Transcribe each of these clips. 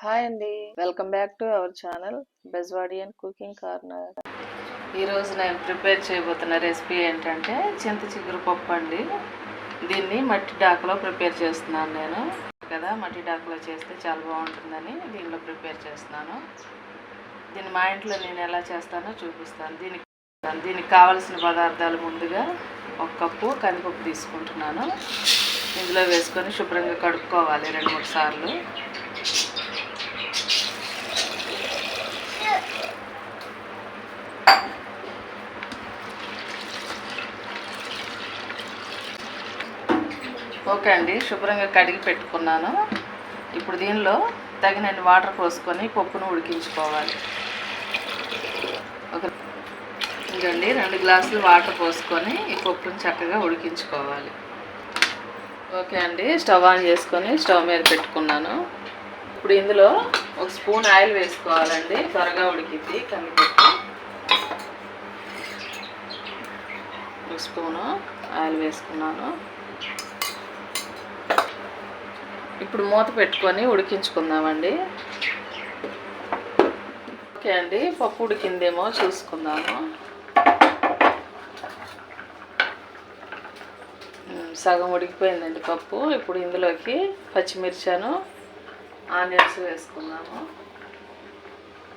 Hi అండి. Welcome back to our channel Bezwadian cooking corner ఈరోజు నేను ప్రిపేర్ చేయబోతున్న రెసిపీ ఏంటంటే చింత చిగురు పప్పు అండి. దీన్ని మట్టి డాకలో ప్రిపేర్ చేస్తున్నాను నేను. కదా మట్టి డాకలో చేస్తే చాలా బాగుంటుందని దీనిలో ప్రిపేర్ చేస్తున్నాను. దీన్ని మా ఇంట్లో నేను ఎలా చేస్తానో చూపిస్తాను. దీనికి దీనికి కావలసిన పదార్థాలు ముందుగా ఒక కప్పు కందిపప్పు తీసుకుంటున్నాను. ఇందులో వేసుకొని శుభ్రంగా కడుక్కోవాలి రెండు మూడు సార్లు. ఓకే అండి శుభ్రంగా కడిగి పెట్టుకున్నాను. ఇప్పుడు దీనిలో తగినన్ని వాటర్ పోసుకొని పప్పును ఉడికించుకోవాలి. ఒక ఇంకండి రెండు గ్లాసులు వాటర్ పోసుకొని ఈ పప్పును చక్కగా ఉడికించుకోవాలి. ఓకే అండి స్టవ్ ఆన్ చేసుకొని స్టవ్ మీద పెట్టుకున్నాను. ఇప్పుడు ఇందులో ఒక స్పూన్ ఆయిల్ వేసుకోవాలండి త్వరగా ఉడికిద్ది కందిపప్పు ఒక స్పూను ఆయిల్ వేసుకున్నాను. ఇప్పుడు మూత పెట్టుకొని ఉడికించుకుందామండి. ఓకే అండి పప్పు ఉడికిందేమో చూసుకుందాము. సగం ఉడికిపోయిందండి పప్పు. ఇప్పుడు ఇందులోకి పచ్చిమిర్చాను ఆనియన్స్ వేసుకుందాము.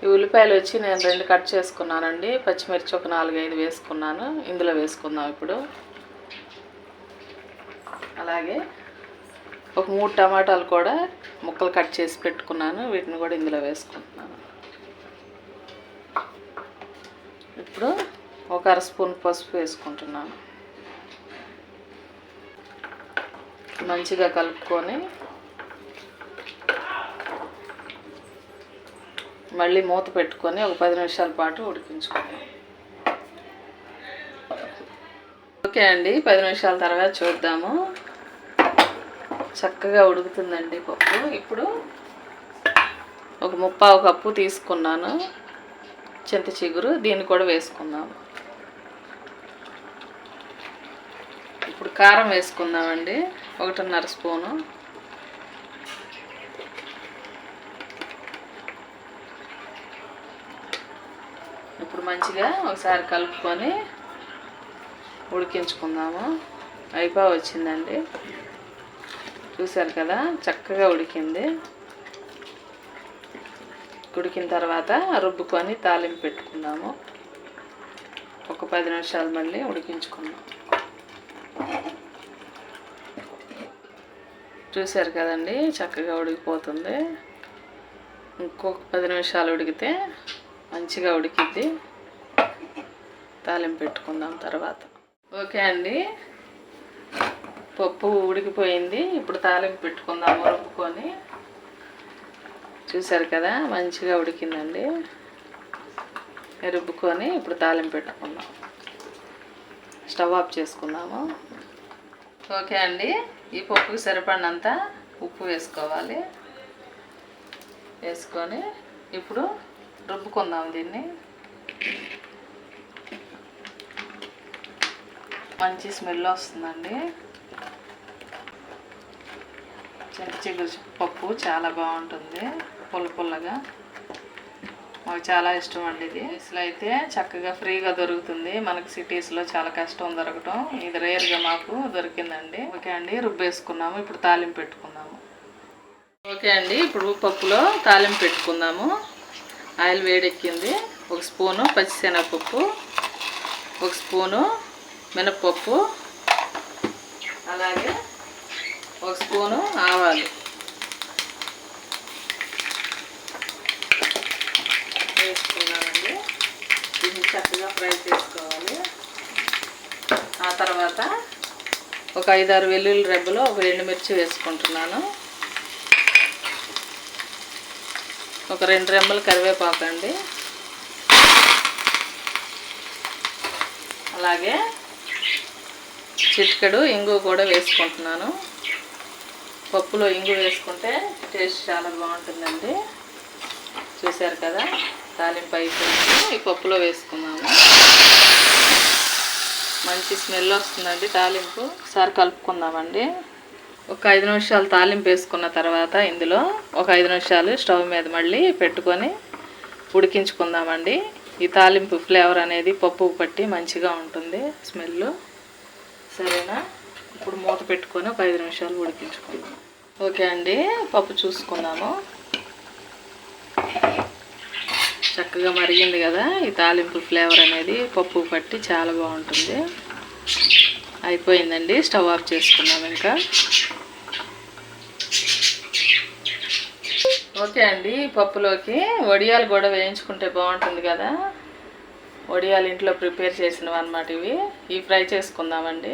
ఈ ఉల్లిపాయలు వచ్చి నేను రెండు కట్ చేసుకున్నానండి. పచ్చిమిర్చి ఒక నాలుగైదు వేసుకున్నాను. ఇందులో వేసుకుందాం ఇప్పుడు. అలాగే ఒక మూడు టమాటాలు కూడా ముక్కలు కట్ చేసి పెట్టుకున్నాను. వీటిని కూడా ఇందులో వేసుకుంటున్నాను. ఇప్పుడు ఒక అర స్పూన్ పసుపు వేసుకుంటున్నాను. మంచిగా కలుపుకొని మళ్ళీ మూత పెట్టుకొని ఒక పది నిమిషాల పాటు ఉడికించుకోండి ఓకే అండి పది నిమిషాల తర్వాత చూద్దాము. చక్కగా ఉడుకుతుందండి పప్పు. ఇప్పుడు ఒక ముప్పావు కప్పు తీసుకున్నాను చింత చిగురు దీన్ని కూడా వేసుకుందాము. ఇప్పుడు కారం వేసుకుందామండి ఒకటిన్నర స్పూను. ఇప్పుడు మంచిగా ఒకసారి కలుపుకొని ఉడికించుకుందాము. అయిపో వచ్చిందండి. చూశారు కదా చక్కగా ఉడికింది. ఉడికిన తర్వాత రుబ్బుకొని తాలింపు పెట్టుకుందాము. ఒక పది నిమిషాలు మళ్ళీ ఉడికించుకుందాం. చూశారు కదండి చక్కగా ఉడికిపోతుంది. ఇంకొక పది నిమిషాలు ఉడికితే మంచిగా ఉడికిద్ది. తాలింపు పెట్టుకుందాం తర్వాత. ఓకే అండి. పప్పు ఉడికిపోయింది. ఇప్పుడు తాలింపు పెట్టుకుందాము రుబ్బుకొని చూసారు కదా మంచిగా ఉడికిందండి. రుబ్బుకొని ఇప్పుడు తాలింపు పెట్టుకుందాం. స్టవ్ ఆఫ్ చేసుకుందాము. ఓకే అండి. ఈ పప్పుకి సరిపడినంత ఉప్పు వేసుకోవాలి. వేసుకొని ఇప్పుడు రుబ్బుకుందాం దీన్ని. మంచి స్మెల్ వస్తుందండి. చింత చిగురు పప్పు చాలా బాగుంటుంది పుల్ల పుల్లగా. మాకు చాలా ఇష్టం అండి ఇది. అసలు అయితే చక్కగా ఫ్రీగా దొరుకుతుంది. మనకి సిటీస్లో చాలా కష్టం దొరకటం. ఇది రేర్గా మాకు దొరికిందండి. ఓకే అండి రుబ్బేసుకున్నాము. ఇప్పుడు తాలింపు పెట్టుకుందాము. ఓకే అండి ఇప్పుడు పప్పులో తాలింపు పెట్టుకుందాము. ఆయిల్ వేడెక్కింది. ఒక స్పూను పచ్చిశనగపప్పు ఒక స్పూను మినప్పప్పు అలాగే ఒక స్పూను ఆవాలు. వేసుకున్నానండి దీన్ని చక్కగా ఫ్రై చేసుకోవాలి. ఆ తర్వాత ఒక ఐదారు వెల్లుల్లి రెబ్బలు ఒక ఎండుమిర్చి వేసుకుంటున్నాను. ఒక రెండు రెమ్మలు కరివేపాకు అండి అలాగే చిటికెడు ఇంగు కూడా వేసుకుంటున్నాను. పప్పులో ఇంగు వేసుకుంటే టేస్ట్ చాలా బాగుంటుందండి. చూశారు కదా? తాలింపు అయిపోయింది. ఈ పప్పులో వేసుకున్నాము మంచి స్మెల్ వస్తుందండి తాలింపు. ఒకసారి కలుపుకుందామండి. ఒక ఐదు నిమిషాలు తాలింపు వేసుకున్న తర్వాత ఇందులో ఒక ఐదు నిమిషాలు స్టవ్ మీద మళ్ళీ పెట్టుకొని ఉడికించుకుందామండి. ఈ తాలింపు ఫ్లేవర్ అనేది పప్పు పట్టి మంచిగా ఉంటుంది స్మెల్ సరేనా? ఇప్పుడు మూత పెట్టుకొని ఒక ఐదు నిమిషాలు ఉడికించుకుందాం. ఓకే అండి పప్పు చూసుకుందాము. చక్కగా మరిగింది కదా ఈ తాలింపు ఫ్లేవర్ అనేది పప్పు పట్టి చాలా బాగుంటుంది. అయిపోయిందండి స్టవ్ ఆఫ్ చేసుకున్నాం ఇంకా. ఓకే అండి పప్పులోకి వడియాలు కూడా వేయించుకుంటే బాగుంటుంది కదా. వడియాలు ఇంట్లో ప్రిపేర్ చేసినవి అన్నమాట ఇవి. ఇవి ఫ్రై చేసుకుందామండి.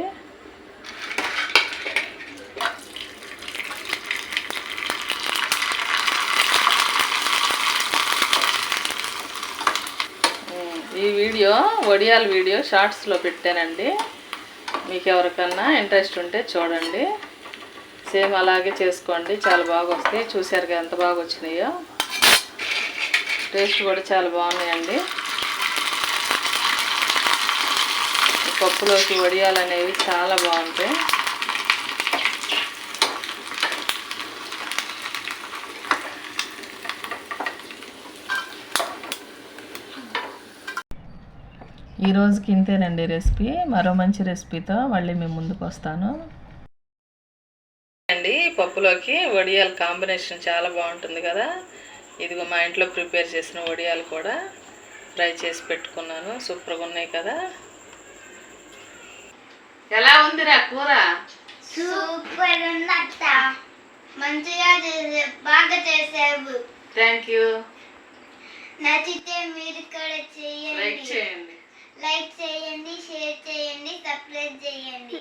ఈ వీడియో వడియాల వీడియో షార్ట్స్లో పెట్టానండి. మీకు ఎవరికన్నా ఇంట్రెస్ట్ ఉంటే చూడండి. సేమ్ అలాగే చేసుకోండి. చాలా బాగా వస్తాయి. చూసారుగా ఎంత బాగా వచ్చినాయో. టేస్ట్ కూడా చాలా బాగున్నాయండి ఈ పప్పులోకి వడియాలు అనేవి చాలా బాగుంటాయి. ఈ రోజుకి ఇంతేనండి రెసిపీ. మరో మంచి రెసిపీతో మళ్ళీ మేము ముందుకు వస్తాను. అండి పప్పులోకి వడియాల కాంబినేషన్ చాలా బాగుంటుంది కదా. ఇదిగో మా ఇంట్లో ప్రిపేర్ చేసిన వడియాలు కూడా ఫ్రై చేసి పెట్టుకున్నాను. సూపర్గా ఉన్నాయి కదా. ఎలా ఉందిరా కూర? సూపర్ ఉందత్త మంచిగా చేసే బాగా చేసావు. థ్యాంక్ యూ నచ్చితే మీరు కూడా లైక్ చేయండి చేయండి. లైక్ చేయండి షేర్ చేయండి సబ్స్క్రైబ్ చేయండి.